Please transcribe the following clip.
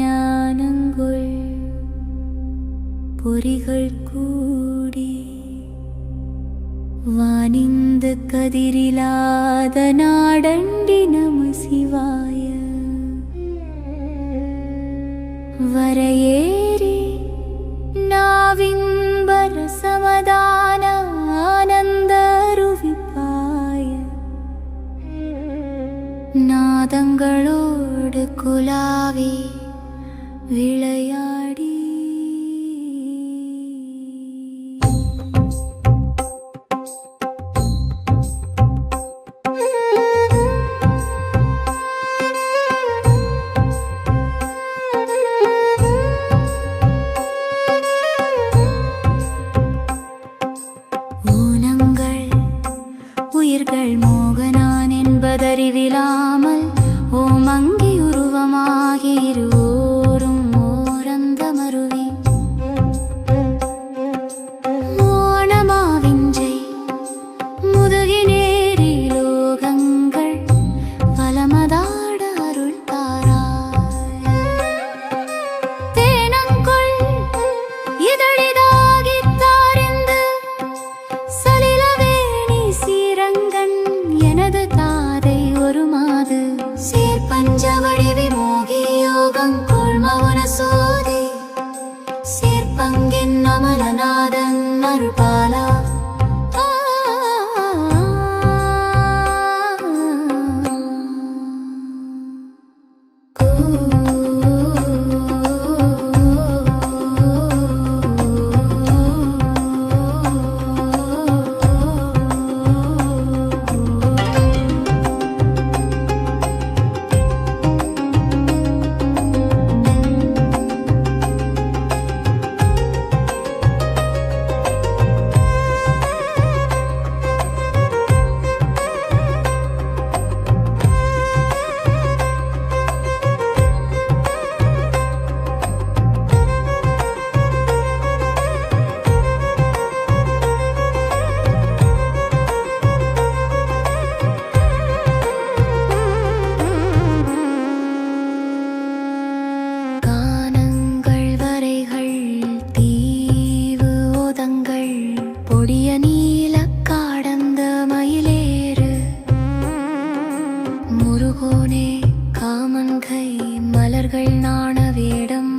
ஞானங்கொள் பொறிகள் கூடி வானிந்த கதிரிலாத நாடண்டி நம சிவாய வரையேறி நாவின் பாதங்களோடு குலாவி விளையாடி. உயிர்கள் மோகனான் என்பதறிவிலாமல் mắng. யோகம் கொள்மவன சோதி சேர்பங்கின் அமலநாதன் அருபாலா Ooh. மலர்கள் நாண வேடம்.